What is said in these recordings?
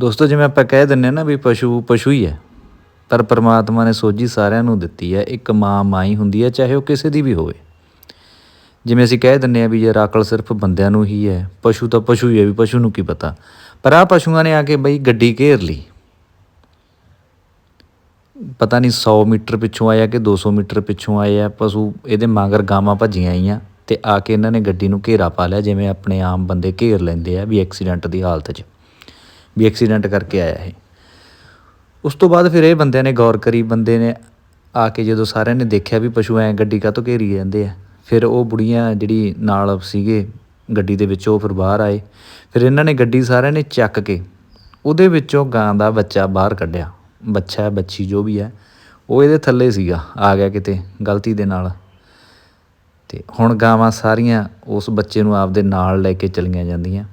ਦੋਸਤੋ, ਜਿਵੇਂ ਆਪਾਂ ਕਹਿ ਦਿੰਨੇ ਆ ਨਾ ਵੀ ਪਸ਼ੂ ਪਸ਼ੂ ਹੀ ਹੈ। ਪਰ ਪਰਮਾਤਮਾ ਨੇ ਸੋਝੀ ਸਾਰਿਆਂ ਨੂੰ ਦਿੱਤੀ ਹੈ, ਇੱਕ ਮਾਂ ਮਾਈ ਹੁੰਦੀ ਹੈ, ਚਾਹੇ ਉਹ ਕਿਸੇ ਦੀ ਵੀ ਹੋਵੇ। ਜਿਵੇਂ ਅਸੀਂ ਕਹਿ ਦਿੰਨੇ ਆ ਵੀ ਯਾਰ ਅਕਲ ਸਿਰਫ ਬੰਦਿਆਂ ਨੂੰ ਹੀ ਹੈ, ਪਸ਼ੂ ਤਾਂ ਪਸ਼ੂ ਹੀ ਹੈ, ਵੀ ਪਸ਼ੂ ਨੂੰ ਕੀ ਪਤਾ। ਪਰ ਆ ਪਸ਼ੂਆਂ ਨੇ ਆ ਕੇ ਬਈ ਗੱਡੀ ਘੇਰ ਲਈ। ਪਤਾ ਨਹੀਂ 100 ਮੀਟਰ ਪਿੱਛੋਂ ਆਇਆ ਕਿ 200 ਮੀਟਰ ਪਿੱਛੋਂ ਆਏ ਆ, ਪਸ਼ੂ ਇਹਦੇ ਮਗਰ ਗਾਵਾਂ ਭੱਜੀਆਂ ਆਈਆਂ ਤੇ ਆ ਕੇ ਇਹਨਾਂ ਨੇ ਗੱਡੀ ਨੂੰ ਘੇਰਾ ਪਾ ਲਿਆ, ਜਿਵੇਂ ਆਪਣੇ ਆਮ ਬੰਦੇ ਘੇਰ ਲੈਂਦੇ ਆ ਵੀ ਐਕਸੀਡੈਂਟ ਦੀ ਹਾਲਤ 'ਚ। ਵੀ ਐਕਸੀਡੈਂਟ ਕਰਕੇ ਆਇਆ ਇਹ। ਉਸ ਤੋਂ ਬਾਅਦ ਫਿਰ ਇਹ ਬੰਦਿਆਂ ਨੇ ਗੌਰ ਕਰੀ, ਬੰਦੇ ਨੇ ਆ ਕੇ ਜਦੋਂ ਸਾਰਿਆਂ ਨੇ ਦੇਖਿਆ ਵੀ ਪਸ਼ੂ ਐ ਗੱਡੀ ਕਾਹ ਤੋਂ ਘੇਰੀ ਜਾਂਦੇ ਆ, ਫਿਰ ਉਹ ਬੁੜੀਆਂ ਜਿਹੜੀ ਨਾਲ ਸੀਗੇ ਗੱਡੀ ਦੇ ਵਿੱਚ, ਉਹ ਫਿਰ ਬਾਹਰ ਆਏ। ਫਿਰ ਇਹਨਾਂ ਨੇ ਗੱਡੀ ਸਾਰਿਆਂ ਨੇ ਚੱਕ ਕੇ ਉਹਦੇ ਵਿੱਚੋਂ ਗਾਂ ਦਾ ਬੱਚਾ ਬਾਹਰ ਕੱਢਿਆ। ਬੱਚਾ ਹੈ ਬੱਚੀ ਜੋ ਵੀ ਹੈ, ਉਹ ਇਹਦੇ ਥੱਲੇ ਸੀਗਾ, ਆ ਗਿਆ ਕਿਤੇ ਗਲਤੀ ਦੇ ਨਾਲ। ਤੇ ਹੁਣ ਗਾਵਾਂ ਸਾਰੀਆਂ ਉਸ ਬੱਚੇ ਨੂੰ ਆਪਦੇ ਨਾਲ ਲੈ ਕੇ ਚਲੀਆਂ ਜਾਂਦੀਆਂ।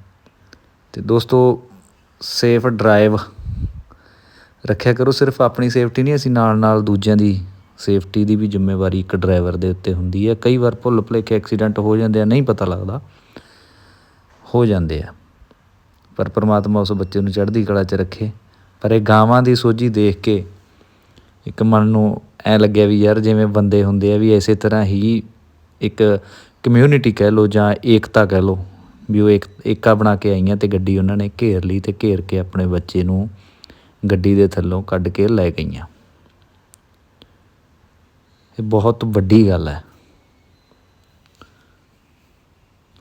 ਤੇ ਦੋਸਤੋ ਸੇਫ ਡਰਾਈਵ ਰੱਖਿਆ ਕਰੋ, ਸਿਰਫ ਆਪਣੀ ਸੇਫਟੀ ਨਹੀਂ, ਅਸੀਂ ਨਾਲ ਨਾਲ ਦੂਜਿਆਂ ਦੀ ਸੇਫਟੀ ਦੀ ਵੀ ਜ਼ਿੰਮੇਵਾਰੀ ਇੱਕ ਡਰਾਈਵਰ ਦੇ ਉੱਤੇ ਹੁੰਦੀ ਹੈ। ਕਈ ਵਾਰ ਭੁੱਲ ਭੁਲੇਖੇ ਐਕਸੀਡੈਂਟ ਹੋ ਜਾਂਦੇ ਆ, ਨਹੀਂ ਪਤਾ ਲੱਗਦਾ, ਹੋ ਜਾਂਦੇ ਆ। ਪਰ ਪ੍ਰਮਾਤਮਾ ਉਸ ਬੱਚੇ ਨੂੰ ਚੜ੍ਹਦੀ ਕਲਾ 'ਚ ਰੱਖੇ। ਪਰ ਇਹ ਗਾਵਾਂ ਦੀ ਸੋਝੀ ਦੇਖ ਕੇ ਇੱਕ ਮਨ ਨੂੰ ਐ ਲੱਗਿਆ ਵੀ ਯਾਰ ਜਿਵੇਂ ਬੰਦੇ ਹੁੰਦੇ ਆ ਵੀ ਇਸੇ ਤਰ੍ਹਾਂ ਹੀ ਇੱਕ ਕਮਿਊਨਿਟੀ ਕਹਿ ਲਓ ਜਾਂ ਏਕਤਾ ਕਹਿ ਲਓ ਵੀ ਉਹ ਇੱਕ, ਏਕਾ ਬਣਾ ਕੇ ਆਈਆਂ ਤੇ ਗੱਡੀ ਉਹਨਾਂ ਨੇ ਘੇਰ ਲਈ ਤੇ ਘੇਰ ਕੇ ਆਪਣੇ ਬੱਚੇ ਨੂੰ ਗੱਡੀ ਦੇ ਥੱਲੋਂ ਕੱਢ ਕੇ ਲੈ ਗਈਆਂ। ਇਹ ਬਹੁਤ ਵੱਡੀ ਗੱਲ ਹੈ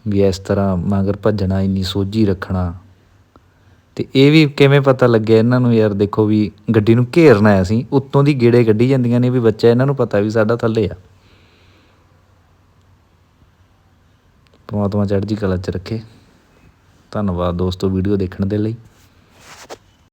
ਵੀ ਇਸ ਤਰ੍ਹਾਂ ਮਗਰ ਭੱਜਣਾ, ਇੰਨੀ ਸੋਝੀ ਰੱਖਣਾ ਤੇ ਇਹ ਵੀ ਕਿਵੇਂ ਪਤਾ ਲੱਗਿਆ ਇਹਨਾਂ ਨੂੰ ਯਾਰ ਦੇਖੋ ਵੀ ਗੱਡੀ ਨੂੰ ਘੇਰਨਾ ਹੈ ਅਸੀਂ, ਉੱਤੋਂ ਦੀ ਗੇੜੇ ਕੱਢੀ ਜਾਂਦੀਆਂ ਨੇ ਵੀ ਬੱਚਾ ਇਹਨਾਂ ਨੂੰ ਪਤਾ ਵੀ ਸਾਡਾ ਥੱਲੇ ਆ। ਪਰਮਾਤਮਾ ਚੜ੍ਹਦੀ ਕਲਾ 'ਚ ਰੱਖੇ। ਧੰਨਵਾਦ ਦੋਸਤੋ ਵੀਡੀਓ ਦੇਖਣ ਦੇ ਲਈ।